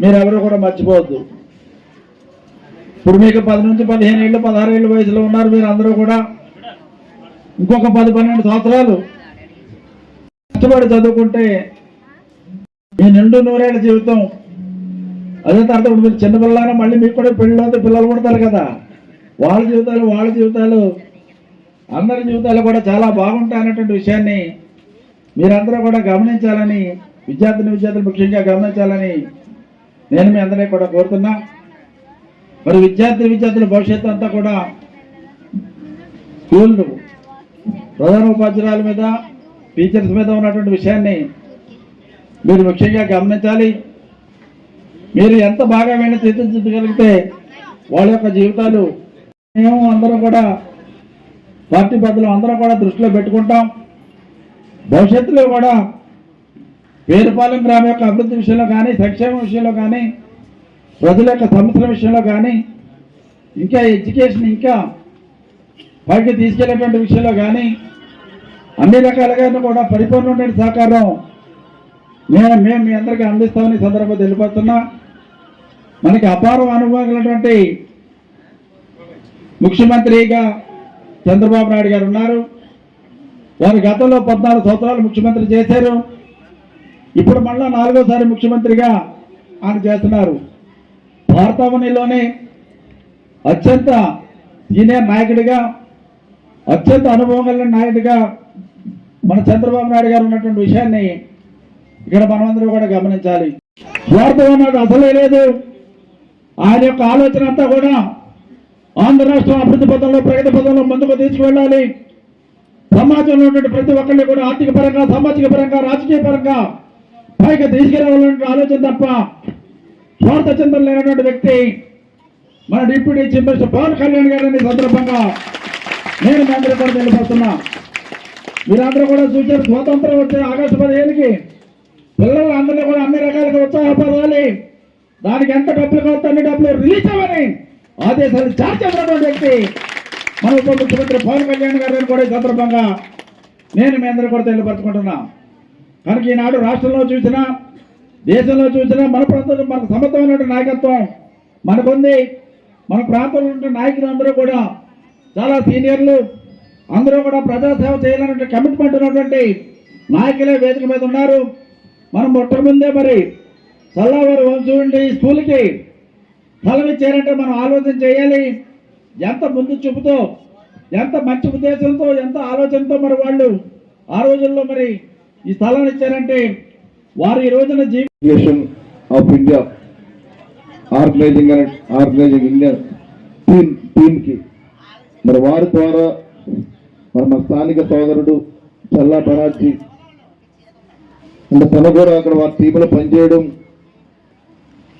మీరు ఎవరు కూడా మర్చిపోవద్దు. ఇప్పుడు మీకు పది నుంచి పదిహేను ఏళ్ళు పదహారు ఏళ్ళ వయసులో ఉన్నారు మీరు అందరూ కూడా. ఇంకొక పది పన్నెండు సంవత్సరాలు కష్టపడి చదువుకుంటే మీ నిండు నూరేళ్ళ జీవితం. అదే తర్వాత ఇప్పుడు మీరు చిన్నపిల్లలైనా మళ్ళీ మీకు కూడా పెళ్ళి పిల్లలు పుడతారు కదా. వాళ్ళ జీవితాలు వాళ్ళ జీవితాలు అందరి జీవితాలు కూడా చాలా బాగుంటాయి అనేటువంటి విషయాన్ని మీరందరూ కూడా గమనించాలని విద్యార్థిని విద్యార్థులు ముఖ్యంగా గమనించాలని నేను మీ అందరినీ కూడా కోరుతున్నా. మరి విద్యార్థి విద్యార్థుల భవిష్యత్తు అంతా కూడా స్కూళ్ళు ప్రధాన ఉపాధ్యాయుల మీద టీచర్స్ మీద ఉన్నటువంటి విషయాన్ని మీరు ముఖ్యంగా గమనించాలి. మీరు ఎంత బాగా వెళ్ళి తీర్చిదిద్దగలిగితే వాళ్ళ యొక్క జీవితాలు మేము అందరూ కూడా పార్టీ పెద్దలు అందరం కూడా దృష్టిలో పెట్టుకుంటాం. భవిష్యత్తులో కూడా వేరుపాలెం గ్రామం యొక్క అభివృద్ధి విషయంలో కానీ సంక్షేమ విషయంలో కానీ ప్రజల యొక్క సమస్యల విషయంలో కానీ ఇంకా ఎడ్యుకేషన్ ఇంకా పైకి తీసుకెళ్ళేటువంటి విషయంలో కానీ అన్ని రకాలుగా కూడా పరిపూర్ణమైన సహకారం మేము మేము మీ అందరికీ అందిస్తామని సందర్భంగా తెలియపరుస్తున్నా. మనకి అపారం అనుభవం కలిగినటువంటి ముఖ్యమంత్రిగా చంద్రబాబు నాయుడు గారు ఉన్నారు. వారు గతంలో పద్నాలుగు సంవత్సరాలు ముఖ్యమంత్రి చేశారు. ఇప్పుడు మళ్ళా నాలుగోసారి ముఖ్యమంత్రిగా ఆయన చేస్తున్నారు. భారతావనిలోనే అత్యంత సీనియర్ నాయకుడిగా అత్యంత అనుభవం కలిగిన నాయకుడిగా మన చంద్రబాబు నాయుడు గారు ఉన్నటువంటి విషయాన్ని ఇక్కడ మనమందరం కూడా గమనించాలి. స్వార్థం నాడు అసలే లేదు. ఆయన యొక్క ఆలోచన అంతా కూడా ఆంధ్ర రాష్ట్రం అభివృద్ధి పథంలో ప్రగతి పథంలో ముందుకు తీసుకువెళ్ళాలి. సమాజంలో ఉన్నటువంటి ప్రతి ఒక్కరిని కూడా ఆర్థిక పరంగా సామాజిక పరంగా రాజకీయ పరంగా పైకి తీసుకెళ్ళాలనే ఆలోచన తప్ప స్వార్థ చింతన లేనటువంటి వ్యక్తి మన deputy chief minister Pawan Kalyan గారిని సందర్భంగా నేను మీ అందరూ కూడా తెలియపరుస్తున్నా. మీరందరూ కూడా చూసారు స్వాతంత్రం వచ్చే ఆగస్టు పదిహేనుకి పిల్లలు అందరినీ కూడా అన్ని రకాలుగా ఉత్సాహపడాలి దానికి ఎంత డబ్బులు కావచ్చు అన్ని డబ్బులు రిలీజ్ అవ్వని ఆదేశాలు జారీ చేసినటువంటి వ్యక్తి మన ఉప ముఖ్యమంత్రి పవన్ కళ్యాణ్ గారిని కూడా ఈ సందర్భంగా నేను మీ అందరూ కూడా తెలియపరచుకుంటున్నా. కనుక ఈనాడు రాష్ట్రంలో చూసినా దేశంలో చూసినా మన ప్రాంతంలో మనకు సమర్థమైనటువంటి నాయకత్వం మనకుంది. మన ప్రాంతంలో ఉన్న నాయకులు అందరూ కూడా చాలా సీనియర్లు అందరూ కూడా ప్రజాసేవ చేయాలనే కమిట్మెంట్ ఉన్నటువంటి నాయకులే వేదిక మీద ఉన్నారు. మనం మొట్టముందే మరి చల్లవారు వంశుండి స్కూల్కి స్థలం ఇచ్చారంటే మనం ఆలోచన చేయాలి. ఎంత ముందు చూపుతో ఎంత మంచి ఉద్దేశంతో ఎంత ఆలోచనతో మరి వాళ్ళు ఆ రోజుల్లో మరి ఈ స్థలాన్ని ఇచ్చారంటే వారు ఈ రోజున జీవిషన్ of India organising organising India team టీమ్కి మరి వారి ద్వారా మరి మన స్థానిక సోదరుడు చల్లా బనార్జీ అంటే తను కూడా అక్కడ వారి టీంలో పనిచేయడం.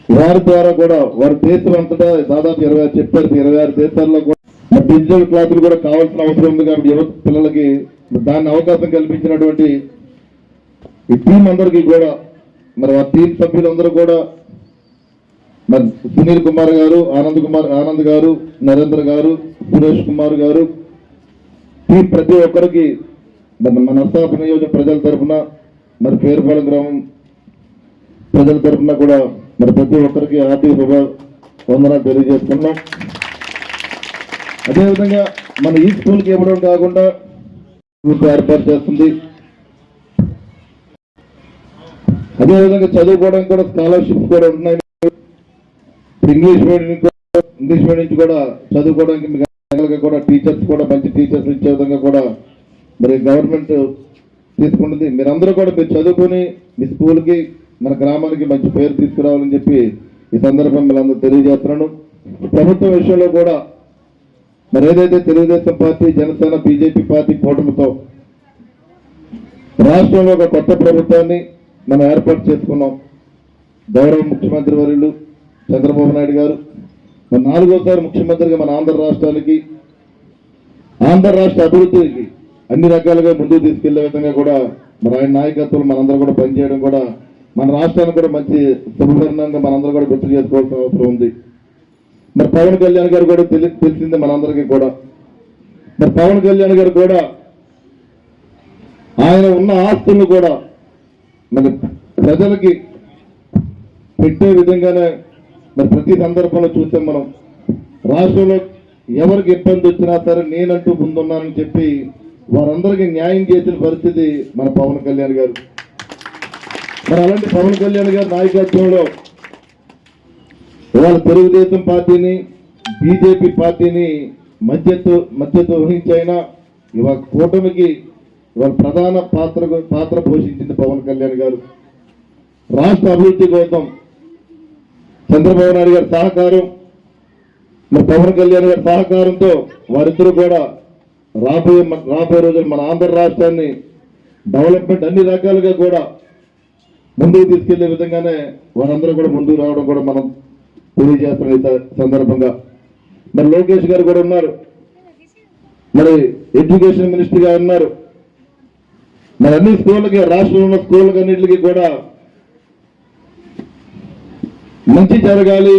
వారి ద్వారా కూడా వారి దేశం అంతటా దాదాపు ఇరవై ఆరు చెప్పారు ఇరవై ఆరు దేశాల్లో కూడా డిజిటల్ క్లాసులు కూడా కావాల్సిన అవసరం ఉంది కాబట్టి యువత పిల్లలకి దాన్ని అవకాశం కల్పించినటువంటి ఈ టీం అందరికీ కూడా మరి ఆ టీం సభ్యులందరూ కూడా మరి సునీల్ కుమార్ గారు ఆనంద్ కుమార్ ఆనంద్ గారు నరేంద్ర గారు సురేష్ కుమార్ గారు టీం ప్రతి ఒక్కరికి మరి మన నర్సాపు నియోజక ప్రజల తరఫున మరి పేరుపాలెం గ్రామం ప్రజల తరఫున కూడా మరి ప్రతి ఒక్కరికి ఆర్థిక శుభవందనాలు తెలియజేసుకున్నాం అదేవిధంగా మన ఈ స్కూల్కి ఇవ్వడం కాకుండా ఏర్పాటు చేస్తుంది. అదేవిధంగా చదువుకోవడానికి కూడా స్కాలర్షిప్స్ కూడా ఉన్నాయి. ఇంగ్లీష్ మీడియం కూడా- ఇంగ్లీష్ మీడియం నుంచి కూడా చదువుకోవడానికి మీకు కూడా టీచర్స్ కూడా మంచి టీచర్స్ ఇచ్చే విధంగా కూడా మరి గవర్నమెంట్ తీసుకుంటుంది. మీరందరూ కూడా మీరు చదువుకొని మీ స్కూల్కి మన గ్రామానికి మంచి పేరు తీసుకురావాలని చెప్పి ఈ సందర్భం మీరందరూ తెలియజేస్తున్నాను. ప్రభుత్వం విషయంలో కూడా మరి ఏదైతే Telugu Desam party Janasena BJP party కూటమితో రాష్ట్రంలో ఒక కొత్త ప్రభుత్వాన్ని మనం ఏర్పాటు చేసుకున్నాం గౌరవ ముఖ్యమంత్రి వర్యులు చంద్రబాబు నాయుడు గారు. మరి నాలుగోసారి ముఖ్యమంత్రిగా మన ఆంధ్ర రాష్ట్రానికి ఆంధ్ర రాష్ట్ర అభివృద్ధికి అన్ని రకాలుగా ముందుకు తీసుకెళ్ళే విధంగా కూడా మరి ఆయన నాయకత్వం మనందరం కూడా పనిచేయడం కూడా మన రాష్ట్రానికి కూడా మంచి శుభకరణంగా మనందరం కూడా గుర్తు చేసుకోవాల్సిన అవసరం ఉంది. మరి పవన్ కళ్యాణ్ గారు కూడా తెలి తెలిసింది మనందరికీ కూడా. మరి పవన్ కళ్యాణ్ గారు కూడా ఆయన ఉన్న ఆస్తులను కూడా మరి ప్రజలకి పెట్టే విధంగానే మరి ప్రతి సందర్భంలో చూస్తే మనం రాష్ట్రంలో ఎవరికి ఇబ్బంది వచ్చినా సరే నేనంటూ ముందున్నానని చెప్పి వారందరికీ న్యాయం చేసిన పరిస్థితి మన పవన్ కళ్యాణ్ గారు. మరి అలాంటి పవన్ కళ్యాణ్ గారి నాయకత్వంలో ఇవాళ తెలుగుదేశం పార్టీని బీజేపీ పార్టీని మధ్యతో మధ్యతో వహించైనా ఇవాళ కూటమికి ఇవాళ ప్రధాన పాత్ర పాత్ర పోషించింది పవన్ కళ్యాణ్ గారు. రాష్ట్ర అభివృద్ధి కోసం చంద్రబాబు నాయుడు గారి సహకారం మరి పవన్ కళ్యాణ్ గారి సహకారంతో వారిద్దరూ కూడా రాబోయే రాబోయే రోజులు మన ఆంధ్ర రాష్ట్రాన్ని డెవలప్మెంట్ అన్ని రకాలుగా కూడా ముందుకు తీసుకెళ్ళే విధంగానే వారందరూ కూడా ముందుకు రావడం కూడా మనం తెలియజేస్తున్న ఈ సందర్భంగా. మరి లోకేష్ గారు కూడా ఉన్నారు. మరి ఎడ్యుకేషన్ మినిస్టర్ గారు ఉన్నారు. మరి అన్ని స్కూళ్ళకి రాష్ట్రంలో స్కూళ్ళకి అన్నింటికి కూడా మంచి జరగాలి.